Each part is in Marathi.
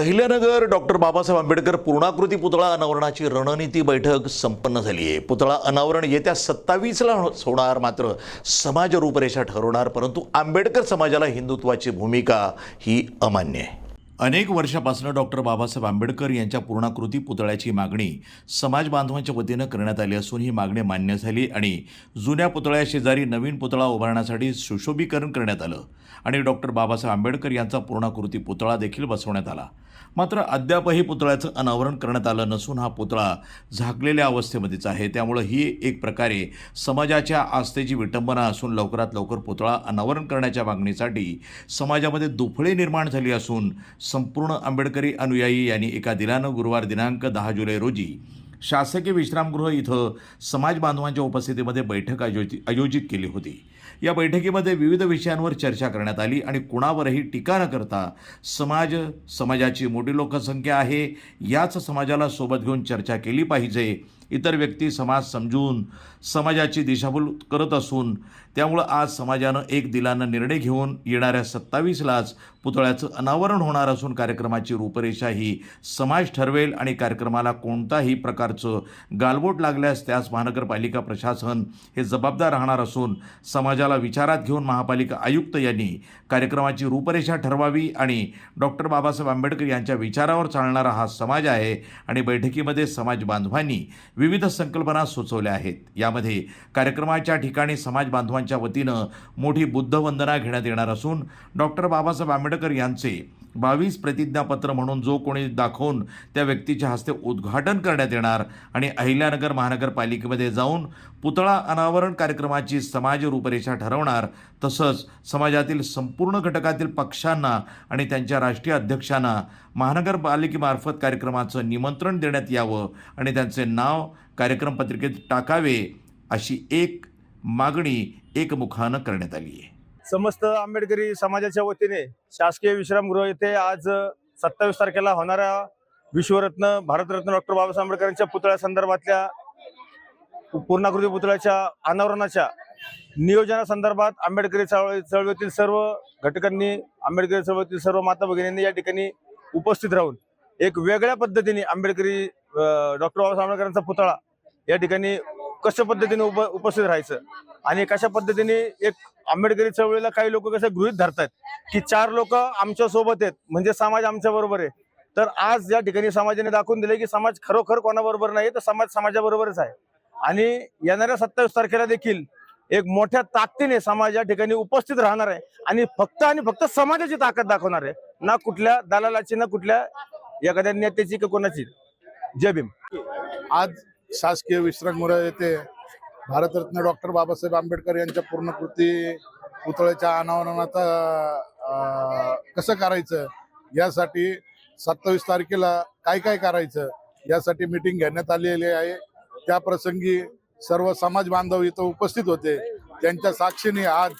अहिल्यानगर डॉक्टर बाबासाहेब आंबेडकर पूर्णाकृती पुतळा अनावरणाची रणनीती बैठक संपन्न झाली आहे. पुतळा अनावरण येत्या सत्तावीसला होणार मात्र समाज रूपरेषा ठरवणार परंतु आंबेडकर समाजाला हिंदुत्वाची भूमिका ही अमान्य आहे. अनेक वर्षापासून डॉक्टर बाबासाहेब आंबेडकर यांच्या पूर्णाकृती पुतळ्याची मागणी समाज बांधवांच्या वतीनं करण्यात आली असून ही मागणी मान्य झाली आणि जुन्या पुतळ्या शेजारी नवीन पुतळा उभारण्यासाठी सुशोभीकरण करण्यात आलं आणि डॉक्टर बाबासाहेब आंबेडकर यांचा पूर्णाकृती पुतळा देखील बसवण्यात आला. मात्र अद्यापही पुतळ्याचं अनावरण करण्यात आलं नसून हा पुतळा झाकलेल्या अवस्थेमध्येच आहे. त्यामुळं ही एक प्रकारे समाजाच्या आस्थेची विटंबना असून लवकरात लवकर पुतळा अनावरण करण्याच्या मागणीसाठी समाजामध्ये दुफळे निर्माण झाली असून संपूर्ण आंबेडकरी अनुयायी यांनी एका दिलानं गुरुवार दिनांक दहा जुलै रोजी शासकीय विश्रामगृह इथं समाज बांधवांच्या उपस्थितीमध्ये बैठक आयोजित आयोजित केली होती. या बैठकीमध्ये विविध विषयांवर चर्चा करण्यात आली आणि कुणावरही टीका न करता समाज समाजाची मोठी लोकसंख्या आहे याच समाजाला सोबत घेऊन चर्चा केली पाहिजे इतर व्यक्ती समाज समजून समाजाची दिशाभूल करत असून त्यामुळं आज समाजानं एक दिलानं निर्णय घेऊन येणाऱ्या सत्तावीसलाच पुतळ्याचं अनावरण होणार असून कार्यक्रमाची रूपरेषा ही समाज ठरवेल आणि कार्यक्रमाला कोणताही प्रकारचं गालबोट लागल्यास त्यास महानगरपालिका प्रशासन हे जबाबदार राहणार असून समाजाला विचारात घेऊन महापालिका आयुक्त यांनी कार्यक्रमाची रूपरेषा ठरवावी आणि डॉक्टर बाबासाहेब आंबेडकर यांच्या विचारावर चालणारा हा समाज आहे आणि बैठकीमध्ये समाज बांधवांनी विविध संकल्पना सुचवल्या आहेत. यामध्ये कार्यक्रमाच्या ठिकाणी समाज बांधवांच्या वतीनं मोठी बुद्धवंदना घेण्यात येणार असून डॉक्टर बाबासाहेब आंबेडकर यांचे बावीस प्रतिज्ञापत्र म्हणून जो कोणी दाखवून त्या व्यक्तीच्या हस्ते उद्घाटन करण्यात येणार आणि अहिल्यानगर महानगरपालिकेमध्ये जाऊन पुतळा अनावरण कार्यक्रमाची समाज रूपरेषा ठरवणार तसंच समाजातील संपूर्ण घटकातील पक्षांना आणि त्यांच्या राष्ट्रीय अध्यक्षांना महानगरपालिकेमार्फत कार्यक्रमाचं निमंत्रण देण्यात यावं आणि त्यांचे नाव कार्यक्रम पत्रिकेत टाकावे अशी एक मागणी एकमुखानं करण्यात आली आहे. समस्त आंबेडकरी समाजाच्या वतीने शासकीय विश्रामगृह येथे आज सत्तावीस तारखेला होणाऱ्या विश्वरत्न भारतरत्न डॉक्टर बाबासाहेब आंबेडकरांच्या पुतळ्या संदर्भातल्या पूर्णाकृती पुतळ्याच्या अनावरणाच्या नियोजनासंदर्भात आंबेडकरी चळवळी चळवळीतील सर्व घटकांनी आंबेडकरी चळवळीतील सर्व माता भगिनींनी या ठिकाणी उपस्थित राहून एक वेगळ्या पद्धतीने आंबेडकरी डॉक्टर बाबासाहेब आंबेडकरांचा पुतळा या ठिकाणी कशा पद्धतीने उप उपस्थित राहायचं? आणि कशा पद्धतीने एक आंबेडकरी चळवळीला काही लोक कसं गृहित धरतात की चार लोक आमच्यासोबत आहेत म्हणजे समाज आमच्या बरोबर आहे. तर आज या ठिकाणी समाजाने दाखवून दिले की समाज खरोखर कोणाबरोबर नाही तर समाज समाजाबरोबरच आहे. आणि येणाऱ्या सत्तावीस तारखेला देखील एक मोठ्या ताकदीने समाज या ठिकाणी उपस्थित राहणार आहे. आणि फक्त आणि फक्त समाजाची ताकद दाखवणार आहे. ना कुठल्या दलालाची ना कुठल्या एखाद्या नेत्याची की कोणाची. जय भीम. आज शासकीय विश्रामगृह येथे भारतरत्न डॉक्टर बाबासाहेब आंबेडकर यांच्या पूर्णकृती पुतळ्याच्या अनावरणाचा कसं करायचं? यासाठी सत्तावीस तारखेला काय काय करायचं? यासाठी मीटिंग घेण्यात आलेली आहे. त्या प्रसंगी सर्व समाज बांधव इथं उपस्थित होते. त्यांच्या साक्षीने आज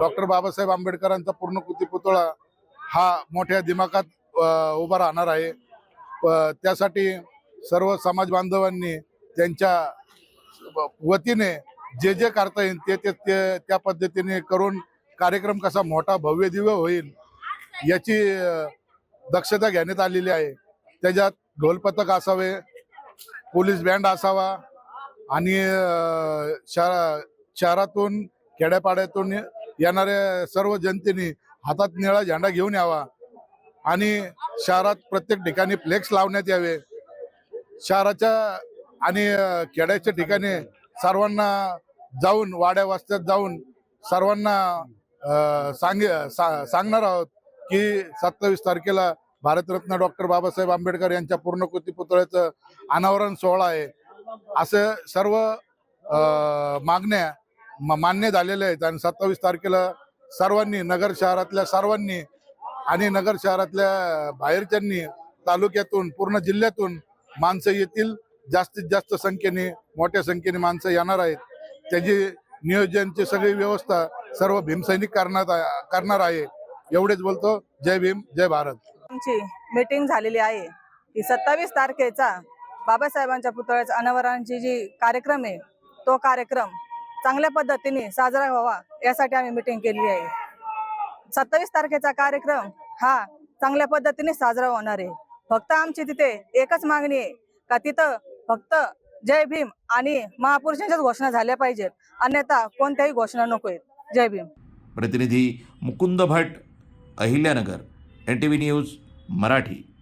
डॉक्टर बाबासाहेब आंबेडकरांचा पूर्णकृती पुतळा हा मोठ्या दिमाखात उभा राहणार आहे. त्यासाठी सर्व समाज बांधवांनी त्यांच्या वतीने जे जे करता येईल ते ते ते- त्या पद्धतीने करून कार्यक्रम कसा मोठा भव्य दिव्य होईल याची दक्षता घेण्यात आलेली आहे. त्याच्यात ढोलपथक असावे पोलीस बँड असावा आणि शहरा शहरातून खेड्यापाड्यातून येणाऱ्या सर्व जनतेने हातात निळा झेंडा घेऊन यावा आणि शहरात प्रत्येक ठिकाणी फ्लेक्स लावण्यात यावे. शहराच्या आणि खेड्याच्या ठिकाणी सर्वांना जाऊन वाड्या वस्त्यात जाऊन सर्वांना सांग सांगे सा- सांगणार आहोत की सत्तावीस तारखेला भारतरत्न डॉक्टर बाबासाहेब आंबेडकर यांच्या पूर्णकृती पुतळ्याचं अनावरण सोहळा आहे. असं सर्व मागण्या मान्य झालेल्या आहेत आणि सत्तावीस तारखेला सर्वांनी नगर शहरातल्या सर्वांनी आणि नगर शहरातल्या बाहेरच्यांनी तालुक्यातून पूर्ण जिल्ह्यातून माणसं येतील जास्तीत जास्त संख्येने मोठ्या संख्येने माणसं येणार आहेत. त्याची नियोजनची सगळी व्यवस्था सर्व भीमसैनिक करण्यात करणार आहे. एवढेच बोलतो जय भीम जय भारत. आमची मीटिंग झालेली आहे. की सत्तावीस तारखेचा बाबासाहेबांच्या पुतळ्याच्या अनावरणाची जी कार्यक्रम आहे तो कार्यक्रम चांगल्या पद्धतीने साजरा व्हावा यासाठी आम्ही मीटिंग केली आहे. सत्तावीस तारखेचा कार्यक्रम हा चांगल्या पद्धतीने साजरा होणार आहे. फक्त आमची तिथे एकच मागणी आहे का तिथं फक्त जय भीम आणि महापुरुषांच्याच घोषणा झाल्या पाहिजेत. अन्यथा कोणत्याही घोषणा नको आहेत. जय भीम. प्रतिनिधी Mukund Bhat Ahilyanagar N T V news Marathi.